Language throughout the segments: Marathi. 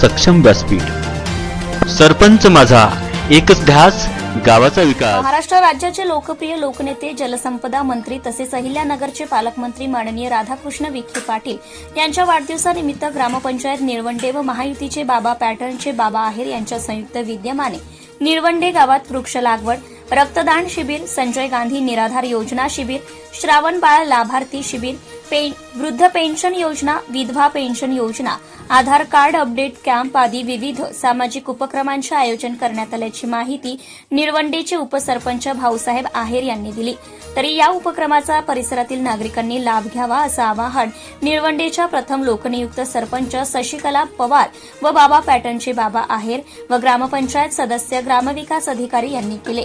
सक्षम व्यासपीठ. सरपंच माझा एकच ध्यास गावाचा विकास. महाराष्ट्र राज्याचे लोकप्रिय लोकनेते जलसंपदा मंत्री तसेच अहिल्यानगरचे पालकमंत्री माननीय राधाकृष्ण विखे पाटील यांच्या वाढदिवसानिमित्त ग्रामपंचायत निळवंडे व महायुतीचे बाबा पॅटर्नचे बाबा आहेर यांच्या संयुक्त विद्यमाने निळवंडे गावात वृक्ष लागवड रक्तदान शिबिर संजय गांधी निराधार योजना शिबिर श्रावण बाळ लाभार्थी शिबिर पे वृद्ध पेन्शन योजना विधवा पेन्शन योजना आधार कार्ड अपडेट कॅम्प आदी विविध सामाजिक उपक्रमांचे आयोजन करण्यात आल्याची माहिती निरवंडेचे उपसरपंच भाऊसाहेब आहेर यांनी दिली. तरी या उपक्रमाचा परिसरातील नागरिकांनी लाभ घ्यावा असं आवाहन निरवंडेच्या प्रथम लोकनियुक्त सरपंच शशिकला पवार व बाबा पॅटर्नचे बाबा आहेर व ग्रामपंचायत सदस्य ग्रामविकास अधिकारी यांनी केले.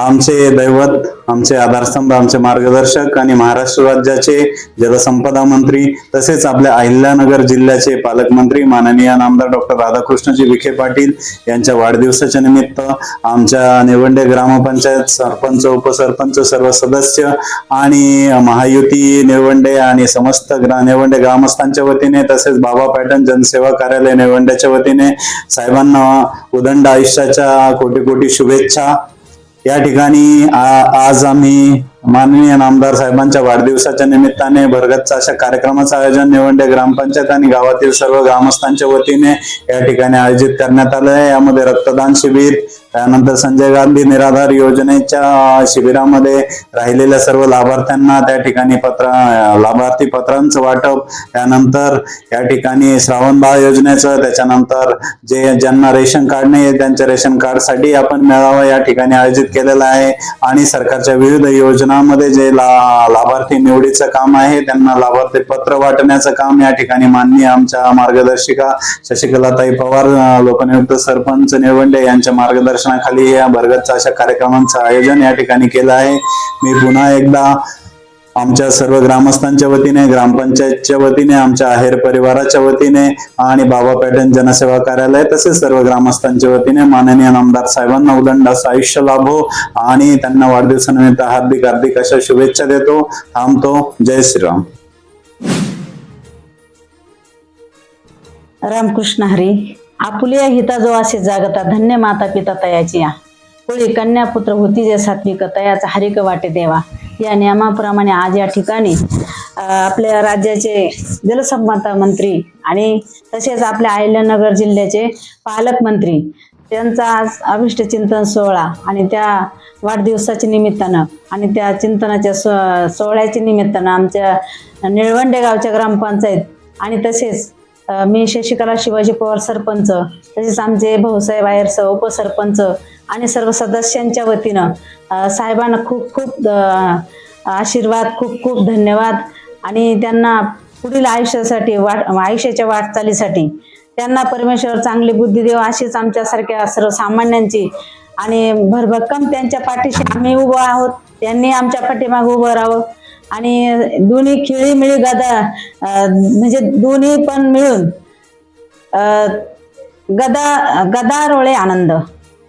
आमचे दैवत आमचे आधारस्तंभ आमचे मार्गदर्शक आणि महाराष्ट्र राज्याचे जलसंपदा मंत्री तसेच आपल्या अहिल्यानगर जिल्ह्याचे पालकमंत्री माननीय नामदार डॉक्टर राधाकृष्णजी विखे पाटील यांच्या वाढदिवसाच्या निमित्त आमच्या निवंडे ग्रामपंचायत सरपंच उपसरपंच सर्व सदस्य आणि महायुती निवंडे आणि समस्त ग्रा निवंडे ग्रामस्थांच्या वतीने तसेच बाबा पॅटर्न जनसेवा कार्यालय निवंड्याच्या वतीने साहेबांना उदंड आयुष्याच्या कोटी कोटी शुभेच्छा या ठिकाणी आ- आज आम्ही माननीय नामदार साहेबांच्या वाढदिवसाच्या निमित्ताने भरगतचा अशा कार्यक्रमाचं आयोजन निवंडे ग्रामपंचायत आणि गावातील सर्व ग्रामस्थांच्या वतीने या ठिकाणी आयोजित करण्यात आलं आहे. यामध्ये रक्तदान शिबिर त्यानंतर संजय गांधी निराधार योजनेच्या शिबिरामध्ये राहिलेल्या सर्व लाभार्थ्यांना त्या ठिकाणी पत्र लाभार्थी पत्रांचं वाटप त्यानंतर या ठिकाणी श्रावण बाळ योजनेचं त्याच्यानंतर जे ज्यांना रेशन कार्ड नाही त्यांच्या रेशन कार्डसाठी आपण मेळावा या ठिकाणी आयोजित केलेला आहे. आणि सरकारच्या विविध योजना योजनामध्ये जे ला लाभार्थी निवडीचं काम आहे त्यांना लाभार्थी पत्र वाटण्याचं काम या ठिकाणी माननीय आमच्या मार्गदर्शिका शशिकलाताई पवार लोकनियुक्त सरपंच निवंडे यांच्या मार्गदर्शनाखाली या भरगतचा अशा कार्यक्रमांचं आयोजन या ठिकाणी केलं आहे. मी पुन्हा एकदा आमच्या सर्व ग्रामस्थांच्या वतीने ग्रामपंचायतच्या वतीने आमच्या आहेर परिवाराच्या वतीने आणि बाबा पॅटर्न जनसेवा कार्यालय तसेच सर्व ग्रामस्थांच्या वतीने माननीय आमदार साहेबांना उदंडास आयुष्य लाभो आणि त्यांना वाढदिवसानिमित्त हार्दिक हार्दिक अशा शुभेच्छा देतो. थांबतो जय श्रीराम. रामकृष्ण हरी आपुलिया हिता जो असे जागता धन्य माता पिता तयाची या. कोळी कन्या पुत्र होती जे सात्विक तयाचा हरिक वाटे देवा. या नियमाप्रमाणे आज या ठिकाणी आपल्या राज्याचे जलसंपदा मंत्री आणि तसेच आपल्या अहिल्यानगर जिल्ह्याचे पालकमंत्री त्यांचा आज अभिष्ट चिंतन सोहळा आणि त्या वाढदिवसाच्या निमित्तानं आणि त्या चिंतनाच्या सो सोहळ्याच्या निमित्तानं आमच्या निळवंडे गावच्या ग्रामपंचायत आणि तसेच मी शशिकला शिवाजी पवार सरपंच तसेच आमचे भाऊसाहेब आयरसह उपसरपंच आणि सर्व सदस्यांच्या वतीनं साहेबांना खूप खूप आशीर्वाद खूप खूप धन्यवाद. आणि त्यांना पुढील आयुष्यासाठी वाट आयुष्याच्या वाटचालीसाठी त्यांना परमेश्वर चांगली बुद्धी देव अशीच आमच्यासारख्या सर्वसामान्यांची आणि भरभक्कम त्यांच्या पाठीशी आम्ही उभं आहोत. त्यांनी आमच्या पाठीमागे उभं राहावं. आणि दोन्ही खेळी मिळी गदा म्हणजे दोन्ही पण मिळून गदा गदा गदारोळे आनंद.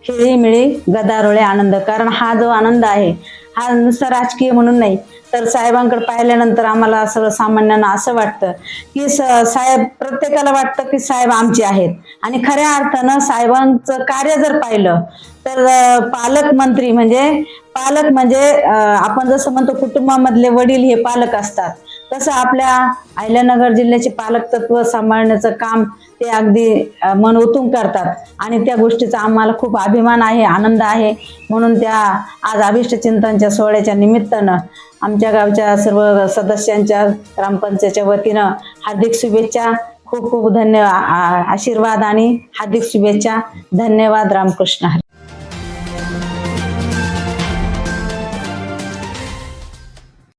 खेळीमिळी गदारोळे आनंद. कारण हा जो आनंद आहे हा नुसता राजकीय म्हणून नाही तर साहेबांकडे पाहिल्यानंतर आम्हाला सर्वसामान्यांना असं वाटतं की साहेब प्रत्येकाला वाटतं की साहेब आमचे आहेत. आणि खऱ्या अर्थानं साहेबांचं कार्य जर पाहिलं तर पालकमंत्री म्हणजे पालक म्हणजे आपण जसं म्हणतो कुटुंबामधले वडील हे पालक असतात. तसं आपल्या अहिल्यानगर जिल्ह्याचे पालक तत्व सांभाळण्याचं काम ते अगदी अं, मन ओतून करतात. आणि त्या गोष्टीचा आम्हाला खूप अभिमान आहे आनंद आहे. म्हणून त्या आज अभिष्ट चिंतनच्या सोहळ्याच्या निमित्तानं आमच्या गावच्या सर्व सदस्यांच्या ग्रामपंचायतच्या वतीनं हार्दिक शुभेच्छा खूप खूप धन्यवाद आशीर्वाद आणि हार्दिक शुभेच्छा. धन्यवाद रामकृष्ण. हरी